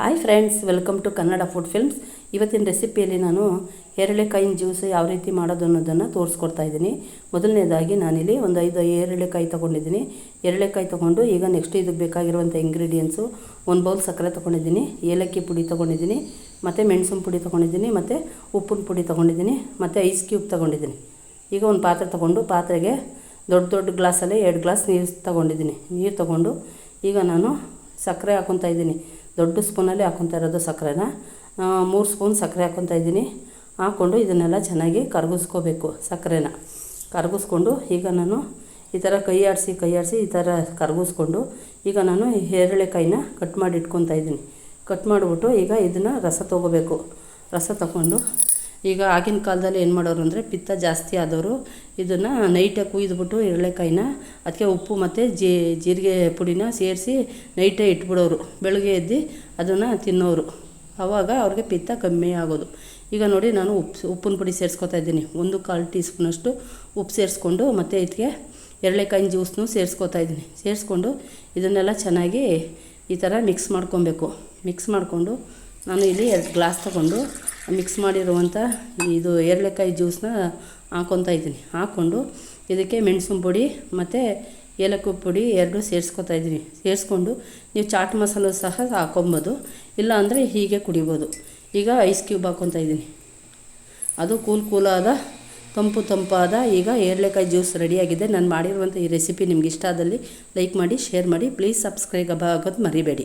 Hi friends welcome to Kannada food films ಇವತ್ತಿನ ರೆಸಿಪಿಯಲ್ಲಿ ನಾನು ಏರಳೆಕಾಯಿನ ಜ್ಯೂಸ್ ಯಾವ ರೀತಿ ಮಾಡೋದು ಅನ್ನೋದನ್ನು ತೋರಿಸ್ಕೊಡ್ತಾ ಇದ್ದೀನಿ. ಮೊದಲನೇದಾಗಿ ನಾನಿಲ್ಲಿ ಒಂದು ಐದು ಏರಳೆಕಾಯಿ ತೊಗೊಂಡಿದ್ದೀನಿ. ಏರಳೆಕಾಯಿ ತೊಗೊಂಡು ಈಗ ನೆಕ್ಸ್ಟ್ ಇದಕ್ಕೆ ಬೇಕಾಗಿರುವಂಥ ಇಂಗ್ರೀಡಿಯೆಂಟ್ಸು ಒಂದು ಬೌಲ್ ಸಕ್ಕರೆ ತೊಗೊಂಡಿದ್ದೀನಿ, ಏಲಕ್ಕಿ ಪುಡಿ ತೊಗೊಂಡಿದ್ದೀನಿ, ಮತ್ತು ಮೆಣಸಿನ ಪುಡಿ ತೊಗೊಂಡಿದ್ದೀನಿ, ಮತ್ತು ಉಪ್ಪಿನ ಪುಡಿ ತೊಗೊಂಡಿದ್ದೀನಿ, ಮತ್ತು ಐಸ್ ಕ್ಯೂಬ್ ತೊಗೊಂಡಿದ್ದೀನಿ. ಈಗ ಒಂದು ಪಾತ್ರೆ ತೊಗೊಂಡು ಪಾತ್ರೆಗೆ ದೊಡ್ಡ ದೊಡ್ಡ ಗ್ಲಾಸಲ್ಲಿ ಎರಡು ಗ್ಲಾಸ್ ನೀರು ತೊಗೊಂಡಿದ್ದೀನಿ. ನೀರು ತೊಗೊಂಡು ಈಗ ನಾನು ಸಕ್ಕರೆ ಹಾಕೊತಾ ಇದ್ದೀನಿ. ದೊಡ್ಡ ಸ್ಪೂನಲ್ಲಿ ಹಾಕೊತಾ ಇರೋದು ಸಕ್ಕರೆನ. ಮೂರು ಸ್ಪೂನ್ ಸಕ್ಕರೆ ಹಾಕೊತಾ ಇದ್ದೀನಿ. ಹಾಕ್ಕೊಂಡು ಇದನ್ನೆಲ್ಲ ಚೆನ್ನಾಗಿ ಕರಗಿಸ್ಕೋಬೇಕು ಸಕ್ಕರೆನ. ಕರಗಿಸ್ಕೊಂಡು ಈಗ ನಾನು ಈ ಥರ ಕೈ ಆಡಿಸಿ ಕೈ ಆಡಿಸಿ ಈ ಥರ ಕರಗಿಸ್ಕೊಂಡು ಈಗ ನಾನು ಹೇರಳೆಕಾಯಿನ ಕಟ್ ಮಾಡಿ ಇಟ್ಕೊತಾ ಇದ್ದೀನಿ. ಕಟ್ ಮಾಡಿಬಿಟ್ಟು ಈಗ ಇದನ್ನು ರಸ ತೊಗೋಬೇಕು. ರಸ ತಗೊಂಡು ಈಗ ಆಗಿನ ಕಾಲದಲ್ಲಿ ಏನು ಮಾಡೋರು ಅಂದರೆ ಪಿತ್ತ ಜಾಸ್ತಿ ಆದವರು ಇದನ್ನು ನೈಟಾಗಿ ಕುಯ್ದುಬಿಟ್ಟು ಎರಳೆಕಾಯಿನ ಅದಕ್ಕೆ ಉಪ್ಪು ಮತ್ತು ಜೀರಿಗೆ ಪುಡಿನ ಸೇರಿಸಿ ನೈಟೇ ಇಟ್ಬಿಡೋರು. ಬೆಳಗ್ಗೆ ಎದ್ದು ಅದನ್ನು ತಿನ್ನೋರು. ಆವಾಗ ಅವ್ರಿಗೆ ಪಿತ್ತ ಕಮ್ಮಿ ಆಗೋದು. ಈಗ ನೋಡಿ ನಾನು ಉಪ್ಪು ಉಪ್ಪಿನ ಪುಡಿ ಸೇರಿಸ್ಕೊತಾ ಇದ್ದೀನಿ. ಒಂದು ಕಾಲು ಟೀ ಸ್ಪೂನಷ್ಟು ಉಪ್ಪು ಸೇರಿಸ್ಕೊಂಡು ಮತ್ತು ಇದಕ್ಕೆ ಎರಳೆಕಾಯಿನ ಜ್ಯೂಸ್ನು ಸೇರಿಸ್ಕೊತಾ ಇದ್ದೀನಿ. ಸೇರಿಸ್ಕೊಂಡು ಇದನ್ನೆಲ್ಲ ಚೆನ್ನಾಗಿ ಈ ಥರ ಮಿಕ್ಸ್ ಮಾಡ್ಕೊಬೇಕು. ಮಿಕ್ಸ್ ಮಾಡಿಕೊಂಡು ನಾನು ಇಲ್ಲಿ ಎರಡು ಗ್ಲಾಸ್ ತೊಗೊಂಡು ಮಿಕ್ಸ್ ಮಾಡಿರುವಂಥ ಇದು ಏರಳೆಕಾಯಿ ಜ್ಯೂಸನ್ನ ಹಾಕ್ಕೊತಾ ಇದ್ದೀನಿ. ಹಾಕ್ಕೊಂಡು ಇದಕ್ಕೆ ಮೆಣಸಿನ ಪುಡಿ ಮತ್ತು ಏಲಕ್ಕಿ ಪುಡಿ ಎರಡು ಸೇರಿಸ್ಕೊತಾ ಇದ್ದೀನಿ. ಸೇರಿಸ್ಕೊಂಡು ನೀವು ಚಾಟ್ ಮಸಾಲೆ ಸಹ ಹಾಕೊಬೋದು. ಇಲ್ಲ ಅಂದರೆ ಹೀಗೆ ಕುಡಿಬೋದು. ಈಗ ಐಸ್ ಕ್ಯೂಬ್ ಹಾಕ್ಕೊತಾ ಇದ್ದೀನಿ. ಅದು ಕೂಲ್ ಕೂಲಾದ ತಂಪು ತಂಪಾದ ಈಗ ಏರಳೆಕಾಯಿ ಜ್ಯೂಸ್ ರೆಡಿಯಾಗಿದೆ ನಾನು ಮಾಡಿರುವಂಥ ಈ ರೆಸಿಪಿ ನಿಮ್ಗೆ ಇಷ್ಟ ಆದಲ್ಲಿ ಲೈಕ್ ಮಾಡಿ ಶೇರ್ ಮಾಡಿ. ಪ್ಲೀಸ್ ಸಬ್ಸ್ಕ್ರೈಬ್ ಆಗೋದು ಮರಿಬೇಡಿ.